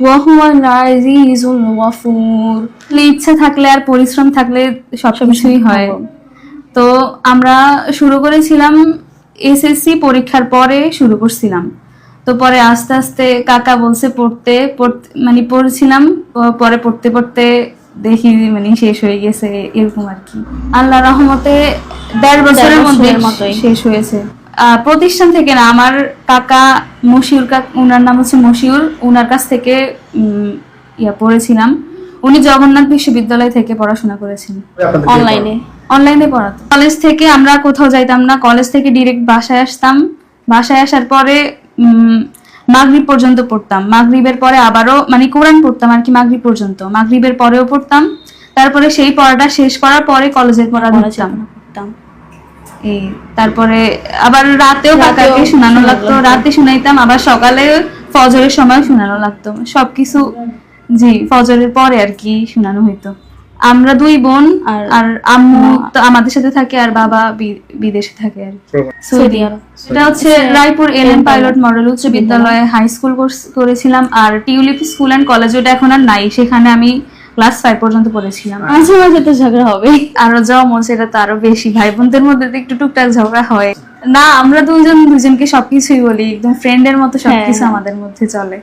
ওয়াহুয়াল রাইজিজুল ওয়াফুর। ইচ্ছে থাকলে আর পরিশ্রম থাকলে সব হয়। তো আমরা শুরু করেছিলাম এসএসসি পরীক্ষার পরে শুরু করছিলাম। তো পরে আস্তে আস্তে কাকা বলছে পড়তে মানে পড়ছিলাম পরে পড়তে পড়তে দেখি মানে শেষ হয়ে গেছে এরকম আর কি। আল্লাহ রহমতে দেড় বছরের মধ্যে শেষ হয়েছে। প্রতিষ্ঠান থেকে না আমার কাকা মশিউর কাকা ওনার নাম হচ্ছে মশিউর উনার কাছ থেকে উম, ইয়া পড়েছিলাম। উনি জগন্নাথ বিশ্ববিদ্যালয় থেকে পড়াশোনা করেছেন। অনলাইনে অনলাইনে পড়াতো। কলেজ থেকে আমরা কোথাও যাইতাম না কলেজ থেকে ডিরেক্ট বাসায় আসতাম। বাসায় আসার পরে উম, মাগরিব পর্যন্ত পড়তাম। মাগরিবের পরে আবারও মানে কোরআন পড়তাম আর কি মাগরিব পর্যন্ত। মাগরিবের পরেও পড়তাম। তারপরে সেই পড়াটা শেষ করার পরে কলেজের পড়া ধরতাম পড়তাম এই তারপরে আবার রাতেও কাকাকে শোনানো লাগতো। রাতে শুনাইতাম আবার সকালে ফজরের সময় শোনানো লাগতো। সবকিছু জি ফজরের পরে আর কি শোনানো হইতো। আমরা দুই বোন আর আর- আম্মু তো আমাদের সাথে থাকে আর বাবা বি- বিদেশে থাকে আর কি। Saudi Arab. এটা হচ্ছে Raipur L M pilot model উচ্চ বিদ্যালয়ে হাই স্কুল করেছিলাম আর টিউলিপ স্কুল অ্যান্ড কলেজ ওটা এখন আর নাই। সেখানে আমি ক্লাস ফাইভ পর্যন্ত পড়েছিলাম। মাঝে মাঝে তো ঝগড়া হবে আরও মন সেটা তো আরও বেশি। ভাই বোনদের মধ্যে তো একটু টুকটাক ঝগড়া হয়। না আমরা দুজন দুজনকে সবকিছুই বলি একদম ফ্রেন্ডের মতো সবকিছু হ্যাঁ। আমাদের মধ্যে চলে।